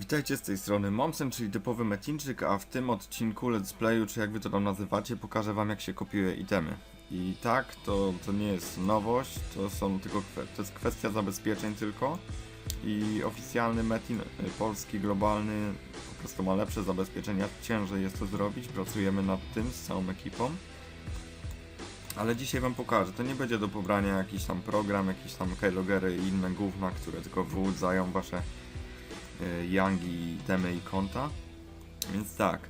Witajcie z tej strony Momsen, czyli typowy metinczyk, a w tym odcinku Let's Playu, czy jak wy to tam nazywacie, pokażę wam jak się kopiuje itemy. I tak, to, to nie jest nowość, to są tylko to jest kwestia zabezpieczeń tylko. I oficjalny metin y, polski, globalny po prostu ma lepsze zabezpieczenia, ciężej jest to zrobić, pracujemy nad tym z całą ekipą. Ale dzisiaj wam pokażę, to nie będzie do pobrania jakiś tam program, jakiś tam keylogery i inne gówna, które tylko wyłudzają wasze yangi, itemy i konta. Więc tak,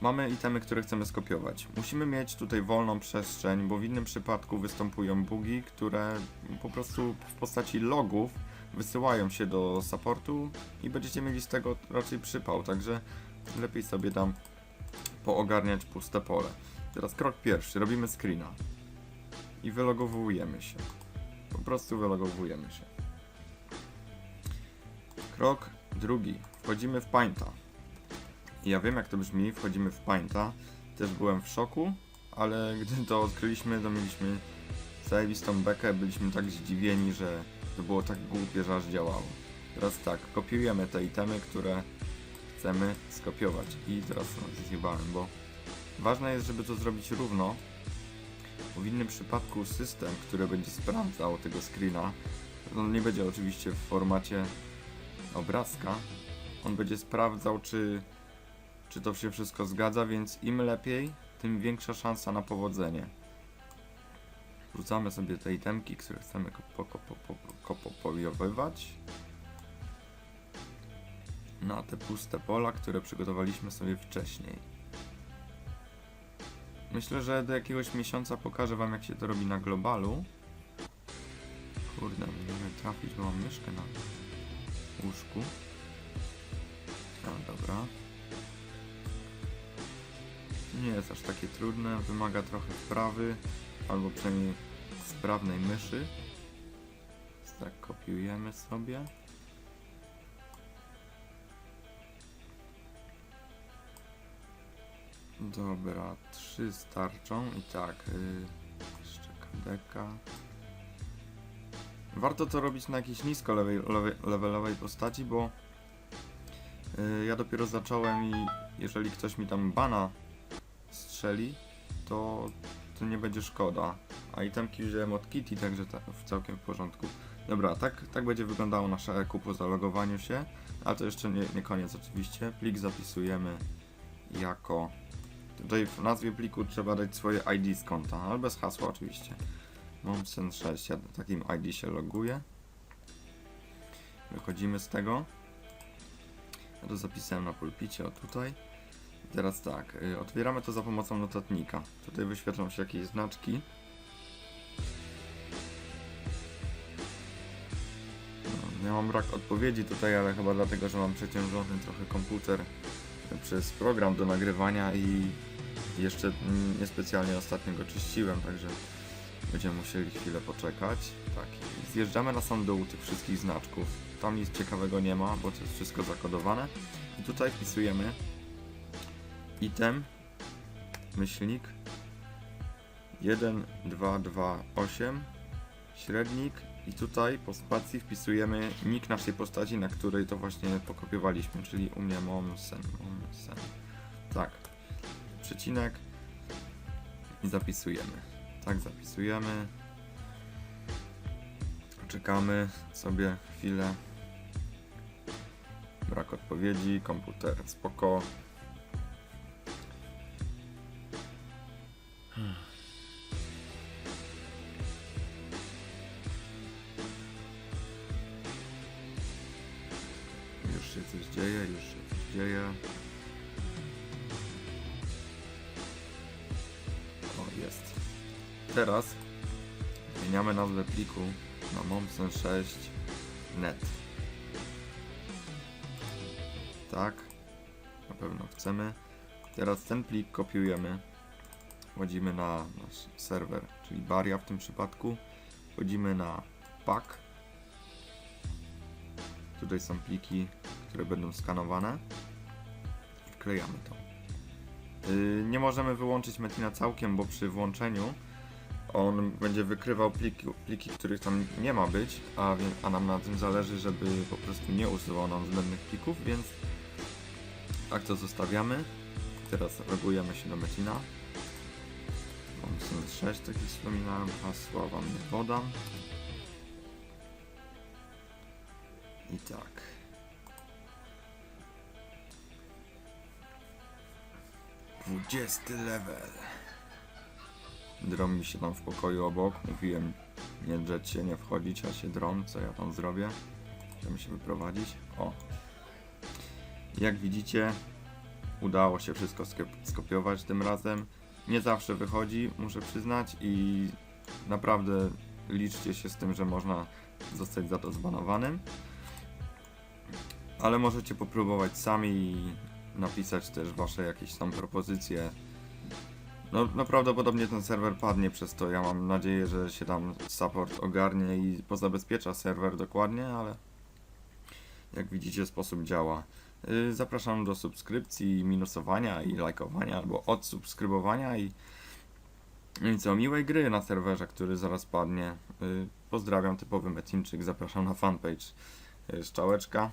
mamy itemy, które chcemy skopiować. Musimy mieć tutaj wolną przestrzeń, bo w innym przypadku występują bugi, które po prostu w postaci logów wysyłają się do supportu i będziecie mieli z tego raczej przypał, także lepiej sobie tam poogarniać puste pole. Teraz krok pierwszy, robimy screena i wylogowujemy się. Po prostu wylogowujemy się. Krok drugi. Wchodzimy w Painta. Ja wiem jak to brzmi, wchodzimy w Painta. Też byłem w szoku, ale gdy to odkryliśmy, to mieliśmy zajebistą bekę, byliśmy tak zdziwieni, że to było tak głupie, że aż działało. Teraz tak, kopiujemy te itemy, które chcemy skopiować. I teraz no, zjebałem, bo ważne jest, żeby to zrobić równo, w innym przypadku system, który będzie sprawdzał tego screena, no nie będzie oczywiście w formacie obrazka, on będzie sprawdzał, czy, czy to się wszystko zgadza, więc im lepiej, tym większa szansa na powodzenie. Rzucamy sobie te itemki, które chcemy kopo- kopo- kopo- kopiowywać na te puste pola, które przygotowaliśmy sobie wcześniej. Myślę, że do jakiegoś miesiąca pokażę wam jak się to robi na globalu. Kurde, nie trafić, bo mam myszkę na łóżku. A, dobra. Nie jest aż takie trudne, wymaga trochę wprawy, albo przynajmniej sprawnej myszy. Tak kopiujemy sobie. Dobra, trzy starczą i tak, yy, jeszcze kadeka. Warto to robić na jakiejś nisko lewej, lewej, levelowej postaci, bo yy, ja dopiero zacząłem i jeżeli ktoś mi tam bana strzeli, to, to nie będzie szkoda. A itemki wziąłem od Kitty, także ta, w całkiem w porządku. Dobra, tak, tak będzie wyglądało nasze EQ po zalogowaniu się, ale to jeszcze nie, nie koniec oczywiście. Plik zapisujemy jako Tutaj w nazwie pliku trzeba dać swoje ID z konta, ale bez hasła oczywiście. Momsen 6, ja takim ID się loguję. Wychodzimy z tego. Ja to zapisałem na pulpicie, o tutaj. I teraz tak, y, otwieramy to za pomocą notatnika. Tutaj wyświetlą się jakieś znaczki. No, ja mam brak odpowiedzi tutaj, ale chyba dlatego, że mam przeciążony trochę komputer przez program do nagrywania i jeszcze niespecjalnie ostatnio go czyściłem, także będziemy musieli chwilę poczekać. Tak, zjeżdżamy na sam dół tych wszystkich znaczków. Tam nic ciekawego nie ma, bo to jest wszystko zakodowane. I tutaj wpisujemy item, myślnik 1, 2, 2, 8, średnik i tutaj po spacji wpisujemy nick naszej postaci, na której to właśnie pokopiowaliśmy, czyli u mnie Momsen, Momsen. Tak, przecinek i zapisujemy. Tak, zapisujemy. Czekamy sobie chwilę. Brak odpowiedzi, komputer spoko. Już się coś dzieje, już się coś dzieje. Teraz zmieniamy nazwę pliku na momsen 6 net. Tak, na pewno chcemy. Teraz ten plik kopiujemy. Wchodzimy na nasz serwer, czyli Baria w tym przypadku. Wchodzimy na pack. Tutaj są pliki, które będą skanowane. Wklejamy to. Yy, nie możemy wyłączyć Metina całkiem, bo przy włączeniu on będzie wykrywał pliki, pliki, których tam nie ma być, a, a nam na tym zależy, żeby po prostu nie usuwał nam zbędnych plików, więc tak to zostawiamy. Teraz logujemy się do Metina. Thompson 6, tak jak wspominałem, hasła wam nie podam. I tak. Dwudziesty level. Drom mi się tam w pokoju obok. Mówiłem nie drzeć się, nie wchodzić, a się drom, co ja tam zrobię. Chciałem się wyprowadzić. O. Jak widzicie, udało się wszystko skop- skopiować tym razem. Nie zawsze wychodzi, muszę przyznać i naprawdę liczcie się z tym, że można zostać za to zbanowanym. Ale możecie popróbować sami i napisać też wasze jakieś tam propozycje. No, no prawdopodobnie ten serwer padnie przez to. Ja mam nadzieję, że się tam support ogarnie i pozabezpiecza serwer dokładnie, ale jak widzicie sposób działa. Yy, Zapraszam do subskrypcji, minusowania i lajkowania albo odsubskrybowania i, no i co, miłej gry na serwerze, który zaraz padnie. Yy, Pozdrawiam, typowy Metinczyk, zapraszam na fanpage. Yy, Szczałeczka.